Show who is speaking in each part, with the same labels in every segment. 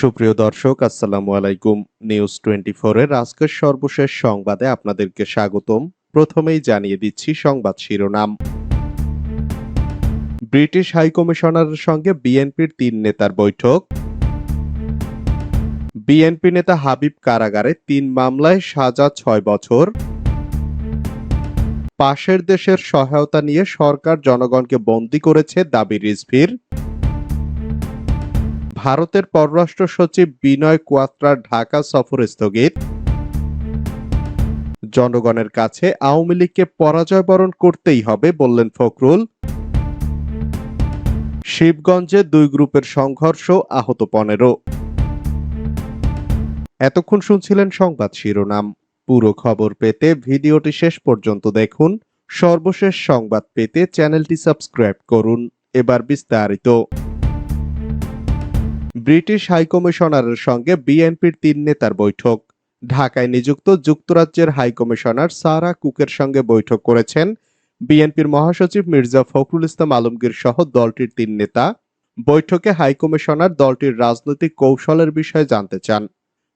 Speaker 1: সুপ্রিয় দর্শক, আসসালামু আলাইকুম। নিউজ টোয়েন্টি এর আজকের সর্বশেষ সংবাদে আপনাদেরকে স্বাগতম। প্রথমেই জানিয়ে দিচ্ছি সংবাদ শিরোনাম। ব্রিটিশ হাইকমিশনারের সঙ্গে বিএনপির তিন নেতার বৈঠক। বিএনপি নেতা হাবিব কারাগারে তিন মামলায় সাজা ছয় বছর। পাশের দেশের সহায়তা নিয়ে সরকার জনগণকে বন্দী করেছে দাবি রিজভির। ভারতের পররাষ্ট্র সচিব বিনয় কোয়াত্রার ঢাকা সফর স্থগিত। জনগণের কাছে আওয়ামী লীগকে পরাজয় বরণ করতেই হবে বললেন ফখরুল। শিবগঞ্জে দুই গ্রুপের সংঘর্ষ আহত পনেরো। এতক্ষণ শুনছিলেন সংবাদ শিরোনাম। পুরো খবর পেতে ভিডিওটি শেষ পর্যন্ত দেখুন। সর্বশেষ সংবাদ পেতে চ্যানেলটি সাবস্ক্রাইব করুন। এবার বিস্তারিত। ব্রিটিশ হাইকমিশনারের সঙ্গে বিএনপির তিন নেতার বৈঠক। ঢাকায় নিযুক্ত যুক্তরাজ্যের হাইকমিশনার সারা কুকের সঙ্গে বৈঠক করেছেন বিএনপির মহাসচিব মির্জা ফখরুল ইসলাম আলমগীর সহ দলটির তিন নেতা। বৈঠকে হাইকমিশনার দলটির রাজনৈতিক কৌশলের বিষয়ে জানতে চান।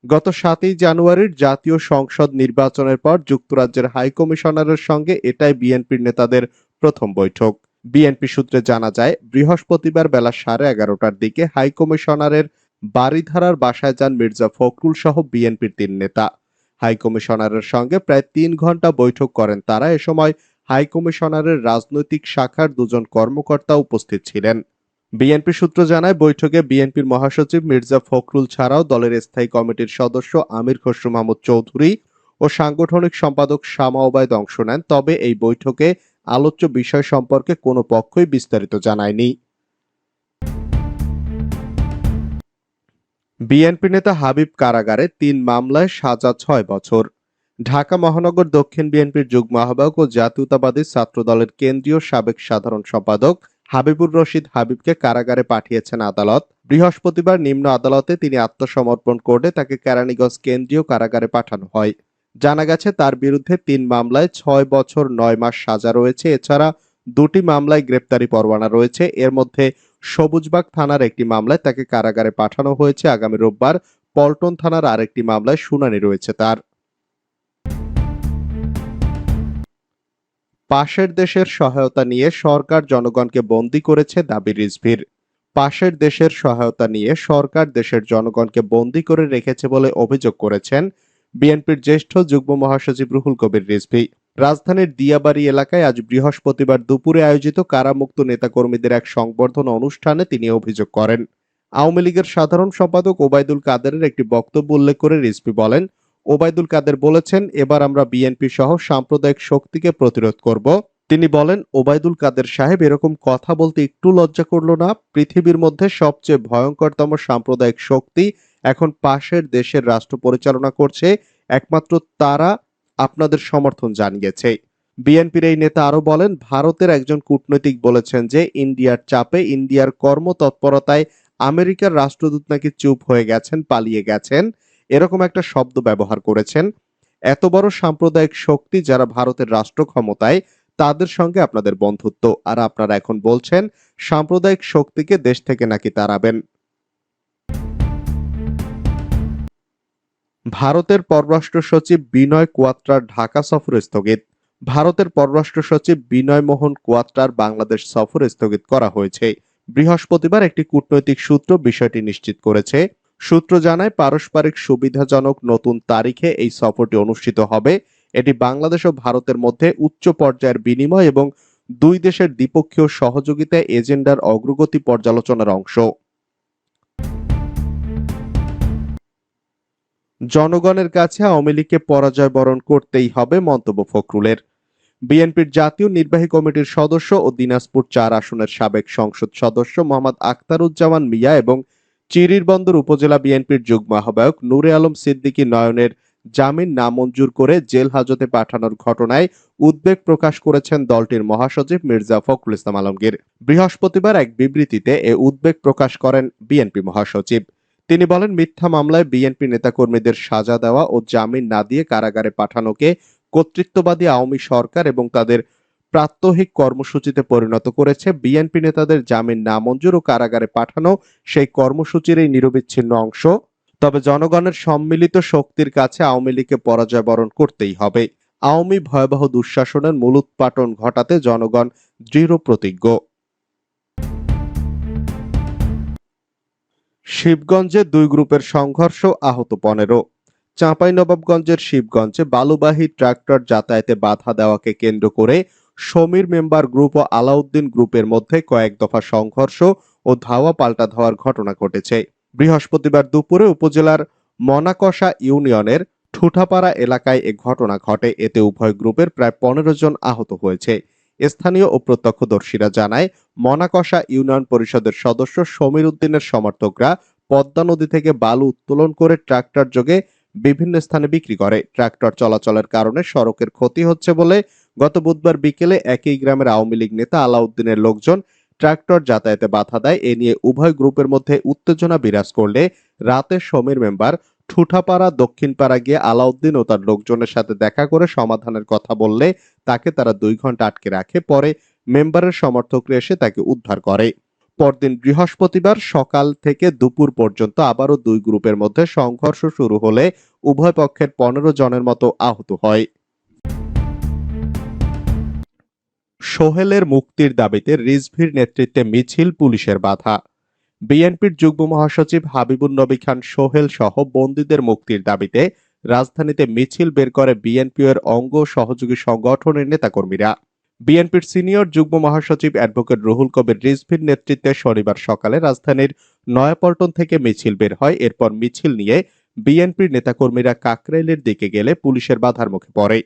Speaker 1: গত সাতই জানুয়ারির জাতীয় সংসদ নির্বাচনের পর যুক্তরাজ্যের হাইকমিশনারের সঙ্গে এটাই বিএনপির নেতাদের প্রথম বৈঠক। বিএনপি সূত্রে জানা যায়, বৃহস্পতিবার বেলা সাড়ে এগারোটার দিকে হাইকমিশনারের বাড়িধারার বাসায় যান মির্জা ফখরুল সহ বিএনপির তিন নেতা। হাইকমিশনারের সঙ্গে প্রায় তিন ঘণ্টা বৈঠক করেন তারা। এ সময় হাইকমিশনারের রাজনৈতিক শাখার দুজন কর্মকর্তা উপস্থিত ছিলেন। বিএনপি সূত্র জানায়, বৈঠকে বিএনপির মহাসচিব মির্জা ফখরুল ছাড়াও দলের স্থায়ী কমিটির সদস্য আমির খসরু মাহমুদ চৌধুরী ও সাংগঠনিক সম্পাদক শামা ওবায়দ অংশ নেন। তবে এই বৈঠকে আলোচ্য বিষয় সম্পর্কে কোনো পক্ষই বিস্তারিত জানায়নি। বিএনপি নেতা হাবিব কারাগারে তিন মামলায় সাজা ছয় বছর। ঢাকা মহানগর দক্ষিণ বিএনপির যুগ্ম আহ্বায়ক ও জাতীয়তাবাদী ছাত্র দলের কেন্দ্রীয় সাবেক সাধারণ সম্পাদক হাবিবুর রশিদ হাবিবকে কারাগারে পাঠিয়েছেন আদালত। বৃহস্পতিবার নিম্ন আদালতে তিনি আত্মসমর্পণ করে তাকে কেরানীগঞ্জ কেন্দ্রীয় কারাগারে পাঠানো হয়। জানা গেছে, তার বিরুদ্ধে তিন মামলায় ছয় বছর নয় মাস সাজা রয়েছে। এছাড়া দুটি মামলায় গ্রেপ্তারি পরোয়ানা রয়েছে। এর মধ্যে সবুজবাগ থানার একটি মামলায় তাকে কারাগারে পাঠানো হয়েছে। আগামী রোববার পল্টন থানার আরেকটি মামলায় শুনানি রয়েছে তার। পাশের দেশের সহায়তা নিয়ে সরকার জনগণকে বন্দি করেছে দাবি রিজভির। পাশের দেশের সহায়তা নিয়ে সরকার দেশের জনগণকে বন্দি করে রেখেছে বলে অভিযোগ করেছেন বিএনপির জ্যেষ্ঠ যুগ্ম মহাসচিব রুহুল কবির রিজভি। রাজধানীর দিয়াবাড়ি এলাকায় আজ বৃহস্পতিবার দুপুরে আয়োজিত কারামুক্ত নেতাকর্মীদের এক সংবর্ধনা অনুষ্ঠানে তিনি অভিযোগ করেন। আওয়ামী লীগের সাধারণ সম্পাদক ওবায়দুল কাদেরের একটি বক্তব্য উল্লেখ করে রিজভি বলেন, ওবায়দুল কাদের বলেছেন, এবার আমরা বিএনপি সহ সাম্প্রদায়িক শক্তিকে প্রতিরোধ করব। তিনি বলেন, ওবায়দুল কাদের সাহেব এরকম কথা বলতে একটু লজ্জা করল না। পৃথিবীর মধ্যে সবচেয়ে ভয়ঙ্করতম সাম্প্রদায়িক শক্তি এখন পাশের দেশের রাষ্ট্র পরিচালনা করছে, একমাত্র তারা আপনাদের সমর্থন জানিয়েছে। বিএনপির এই নেতা আরও বলেন, ভারতের একজন কূটনৈতিক বলেছেন যে, ইন্ডিয়ার চাপে ইন্ডিয়ার কর্মতৎপরতায় আমেরিকার রাষ্ট্রদূত নাকি চুপ হয়ে গেছেন, পালিয়ে গেছেন, এরকম একটা শব্দ ব্যবহার করেছেন। এত বড় সাম্প্রদায়িক শক্তি যারা ভারতের রাষ্ট্র ক্ষমতায়, তাদের সঙ্গে আপনাদের বন্ধুত্ব। আর আপনারা এখন বলছেন, সাম্প্রদায়িক শক্তিকে দেশ থেকে নাকি তাড়াবেন। ভারতের পররাষ্ট্র সচিব বিনয় কোয়াত্রার ঢাকা সফর স্থগিত। ভারতের পররাষ্ট্র সচিব বিনয় মোহন কোয়াত্রার বাংলাদেশ সফর স্থগিত করা হয়েছে। বৃহস্পতিবার একটি কূটনৈতিক সূত্র বিষয়টি নিশ্চিত করেছে। সূত্র জানায়, পারস্পরিক সুবিধাজনক নতুন তারিখে এই সফরটি অনুষ্ঠিত হবে। এটি বাংলাদেশ ও ভারতের মধ্যে উচ্চ পর্যায়ের বিনিময় এবং দুই দেশের দ্বিপক্ষীয় সহযোগিতায় এজেন্ডার অগ্রগতি পর্যালোচনার অংশ। জনগণের কাছে আওয়ামী লীগকে পরাজয় বরণ করতেই হবে মন্তব্য ফখরুলের। বিএনপির জাতীয় নির্বাহী কমিটির সদস্য ও দিনাজপুর চার আসনের সাবেক সংসদ সদস্য মোহাম্মদ আখতারুজ্জামান মিয়া এবং চিরিরবন্দর উপজেলা বিএনপির যুগ্ম আহ্বায়ক নূরে আলম সিদ্দিকী নয়নের জামিন নামঞ্জুর করে জেল হাজতে পাঠানোর ঘটনায় উদ্বেগ প্রকাশ করেছেন দলটির মহাসচিব মির্জা ফখরুল ইসলাম আলমগীর। বৃহস্পতিবার এক বিবৃতিতে এ উদ্বেগ প্রকাশ করেন বিএনপি মহাসচিব। তিনি বলেন, মিথ্যা মামলায় বিএনপি নেতাকর্মীদের সাজা দেওয়া ও জামিন না দিয়ে কারাগারে পাঠানোকে কর্তৃত্ববাদী আওয়ামী সরকার এবং তাদের প্রাত্যহিক কর্মসূচিতে পরিণত করেছে। বিএনপি নেতাদের জামিন নামঞ্জুর ও কারাগারে পাঠানো সেই কর্মসূচির এই নিরবিচ্ছিন্ন অংশ। তবে জনগণের সম্মিলিত শক্তির কাছে আওয়ামী লীগকে পরাজয় বরণ করতেই হবে। আওয়ামী ভয়াবহ দুঃশাসনের মূলোৎপাটন ঘটাতে জনগণ দৃঢ় প্রতিজ্ঞ শিবগঞ্জে দুই গ্রুপের সংঘর্ষ আহত পনেরো। চাঁপাইনবাবগঞ্জের শিবগঞ্জে বালুবাহী ট্রাক্টর যাতায়াতে বাধা দেওয়াকে কেন্দ্র করে সমীর মেম্বার গ্রুপ ও আলাউদ্দিন গ্রুপের মধ্যে কয়েক দফা সংঘর্ষ ও ধাওয়া পাল্টা ধাওয়ার ঘটনা ঘটেছে। বৃহস্পতিবার দুপুরে উপজেলার মনাকষা ইউনিয়নের ঠুঠাপাড়া এলাকায় এ ঘটনা ঘটে। এতে উভয় গ্রুপের প্রায় পনেরো জন আহত হয়েছে। স্থানীয় ও প্রত্যক্ষদর্শীরা জানায় মনাকষা ইউনিয়ন পরিষদের সদস্য সমীর উদ্দিনের সমর্থকরা পদ্মা নদী থেকে বালু উত্তোলন করে ট্রাক্টর যোগে বিভিন্ন স্থানে বিক্রি করে। ট্রাক্টর চলাচলের কারণে সড়কের ক্ষতি হচ্ছে বলে গত বুধবার বিকেলে একই গ্রামের আওয়ামী লীগ নেতা আলাউদ্দিনের লোকজন ট্রাক্টর যাতায়াতে বাধা দেয়। এ নিয়ে উভয় গ্রুপের মধ্যে উত্তেজনা বিরাজ করলে রাতে সমীর মেম্বার ঠুঠাপাড়া, দক্ষিণপাড়া গিয়ে আলাউদ্দিন ও তার লোকজনের সাথে দেখা করে সমাধানের কথা বললে তাকে তারা দুই ঘণ্টা আটকে রাখে, পরে মেম্বারের সমর্থকরা এসে তাকে উদ্ধার করে। পরদিন বৃহস্পতিবার সকাল থেকে দুপুর পর্যন্ত আবারও দুই গ্রুপের মধ্যে সংঘর্ষ শুরু হলে উভয় পক্ষের পনেরো জনের মতো আহত হয়। সোহেলের মুক্তির দাবিতে রিজভির নেতৃত্বে মিছিল, পুলিশের বাধা। বিএনপির যুগ্ম মহাসচিব হাবিবুন নবী খান সোহেল সহ বন্দীদের মুক্তির দাবিতে রাজধানীতে মিছিল বের করে বিএনপি এর অঙ্গ সহযোগী সংগঠনের নেতাকর্মীরা। বিএনপির সিনিয়র যুগ্ম মহাসচিব অ্যাডভোকেট রুহুল কবির রিজভির নেতৃত্বে শনিবার সকালে রাজধানীর নয়াপল্টন থেকে মিছিল বের হয়, এরপর মিছিল নিয়ে বিএনপির নেতাকর্মীরা কাকরাইলের দিকে গেলে পুলিশের বাধার মুখে পড়ে।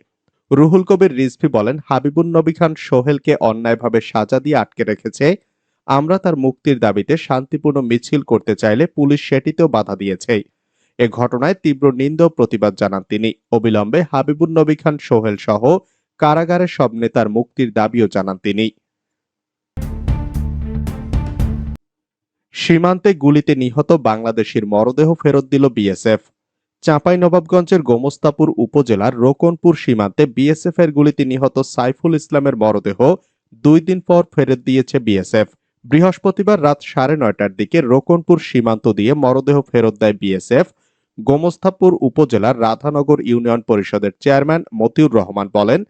Speaker 1: রুহুল কবির রিজভি বলেন হাবিবুন নবী খান সোহেলকে অন্যায়ভাবে সাজা দিয়ে আটকে রেখেছে আমরা তার মুক্তির দাবিতে শান্তিপূর্ণ মিছিল করতে চাইলে পুলিশ সেটিতেও বাধা দিয়েছে। এ ঘটনায় তীব্র নিন্দ প্রতিবাদ জানান তিনি। অবিলম্বে হাবিবুন নবী খান, সোহেল সহ কারাগারের সব নেতার মুক্তির দাবিও জানান তিনি। সীমান্তে গুলিতে নিহত বাংলাদেশের মরদেহ ফেরত দিল বিএসএফ। চাঁপাইনবাবগঞ্জের গোমস্তাপুর উপজেলার রোকনপুর সীমান্তে বিএসএফ এর গুলিতে নিহত সাইফুল ইসলামের মরদেহ দুই দিন পর ফেরত দিয়েছে বিএসএফ। বৃহস্পতিবার রাত সাড়ে নয়টার দিকে রোকনপুর সীমান্ত দিয়ে মরদেহ ফেরত দেয় বিএসএফ। গোমস্তাপুর উপজেলার রাধানগর ইউনিয়ন পরিষদের চেয়ারম্যান মতিউর রহমান বলেন,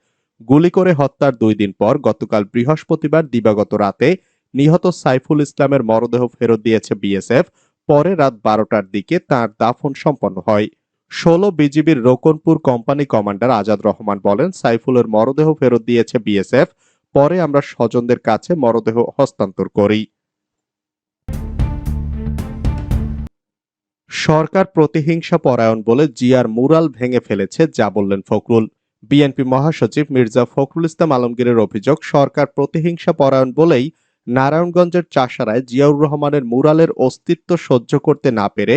Speaker 1: গুলি করে হত্যার দুই দিন পর গতকাল বৃহস্পতিবার দিবাগত রাতে নিহত সাইফুল ইসলামের মরদেহ ফেরত দিয়েছে বিএসএফ। পরে রাত বারোটার দিকে তার দাফন সম্পন্ন হয়। ষোলো বিজিবির রোকনপুর কোম্পানি কমান্ডার আজাদ রহমান বলেন, সাইফুলের মরদেহ ফেরত দিয়েছে বিএসএফ। পরে আমরা স্বজনদের কাছে মরদেহ হস্তান্তর করি। সরকার প্রতিহিংসা পরায়ণ বলে জিয়ার মুরাল ভেঙে ফেলেছে, যা বললেন ফখরুল। বিএনপি মহাসচিব মির্জা ফখরুল ইসলাম আলমগীরের অভিযোগ, সরকার প্রতিহিংসা পরায়ণ বলেই নারায়ণগঞ্জের চাষারায় জিয়াউর রহমানের মুরালের অস্তিত্ব সহ্য করতে না পেরে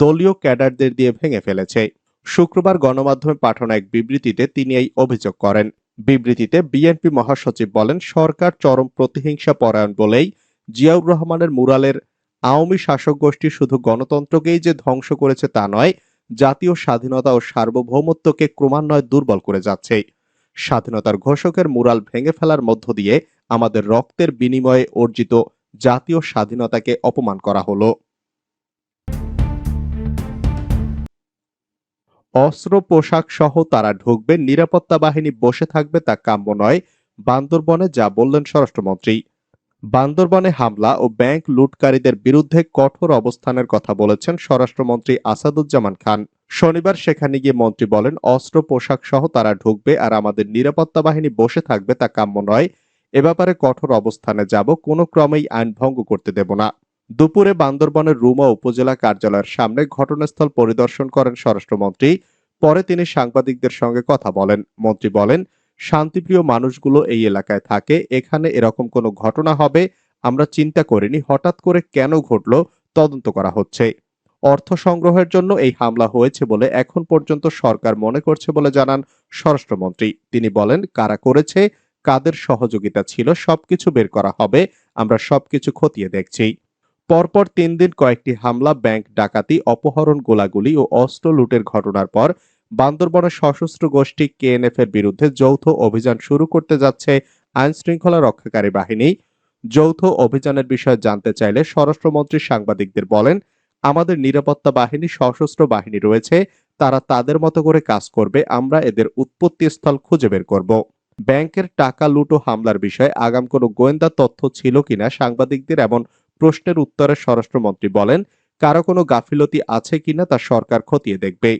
Speaker 1: দলীয় ক্যাডারদের দিয়ে ভেঙে ফেলেছে। শুক্রবার গণমাধ্যমে পাঠানো এক বিবৃতিতে তিনি এই অভিযোগ করেন। বিবৃতিতে বিএনপি মহাসচিব বলেন, সরকার চরম প্রতিহিংসা পরায়ণ বলেই জিয়াউর রহমানের মুরালের আওয়ামী শাসক গোষ্ঠী শুধু গণতন্ত্রকেই যে ধ্বংস করেছে তা নয়, জাতীয় স্বাধীনতা ও সার্বভৌমত্বকে ক্রমান্বয়ে দুর্বল করে যাচ্ছে। স্বাধীনতার ঘোষকের মুরাল ভেঙে ফেলার মধ্য দিয়ে আমাদের রক্তের বিনিময়ে অর্জিত জাতীয় স্বাধীনতাকে অপমান করা হলো। অস্ত্র, পোশাক সহ তারা ঢুকবে, নিরাপত্তা বাহিনী বসে থাকবে তা কাম্য নয়, বান্দরবনে যা বললেন স্বরাষ্ট্রমন্ত্রী। বান্দরবনে হামলা ও ব্যাংক লুটকারীদের বিরুদ্ধে কঠোর অবস্থানের কথা বলেছেন স্বরাষ্ট্রমন্ত্রী আসাদুজ্জামান খান। শনিবার সেখানে গিয়ে মন্ত্রী বলেন, অস্ত্র, পোশাক সহ তারা ঢুকবে আর আমাদের নিরাপত্তা বাহিনী বসে থাকবে তা কাম্য নয়, এ ব্যাপারে কঠোর অবস্থানে যাব, কোনো ক্রমেই আইন ভঙ্গ করতে দেব না। দুপুরে বান্দরবনের রুমা উপজেলা কার্যালয়ের সামনে ঘটনাস্থল পরিদর্শন করেন স্বরাষ্ট্রমন্ত্রী। পরে তিনি সাংবাদিকদের সঙ্গে কথা বলেন। মন্ত্রী বলেন, শান্তিপ্রিয় মানুষগুলো এই এলাকায় থাকে, এখানে এরকম কোনো ঘটনা হবে? আমরা চিন্তা করিনি, হঠাৎ করে কেন ঘটলো? তদন্ত করা হচ্ছে। অর্থ সংগ্রহের জন্য এই হামলা হয়েছে বলে এখন পর্যন্ত সরকার মনে করছে বলে জানান স্বরাষ্ট্রমন্ত্রী। তিনি বলেন, কারা করেছে, কাদের সহযোগিতা ছিল, সবকিছু বের করা হবে, আমরা সবকিছু খতিয়ে দেখছি। পরপর তিন দিন কয়েকটি হামলা, ব্যাংক ডাকাতি, অপহরণ, গোলাগুলি ও অস্ত্র লুটের ঘটনার পর বান্দরবনের সশস্ত্র গোষ্ঠী কেএনএফ এর বিরুদ্ধে যৌথ অভিযান শুরু করতে যাচ্ছে আইন শৃঙ্খলা রক্ষাকারী বাহিনী। যৌথ অভিযানের বিষয়ে জানতে চাইলে স্বরাষ্ট্রমন্ত্রী সাংবাদিকদের বলেন, আমাদের নিরাপত্তা বাহিনী, সশস্ত্র বাহিনী রয়েছে, তারা তাদের মতো করে কাজ করবে, আমরা এদের উৎপত্তি স্থল খুঁজে বের করব। ব্যাংকের টাকা লুটো হামলার বিষয়ে আগাম কোনো গোয়েন্দা তথ্য ছিল কিনা সাংবাদিকদের এমন প্রশ্নের উত্তরে স্বরাষ্ট্রমন্ত্রী বলেন কারও কোনো গাফিলতি আছে কিনা তা সরকার খতিয়ে দেখবে।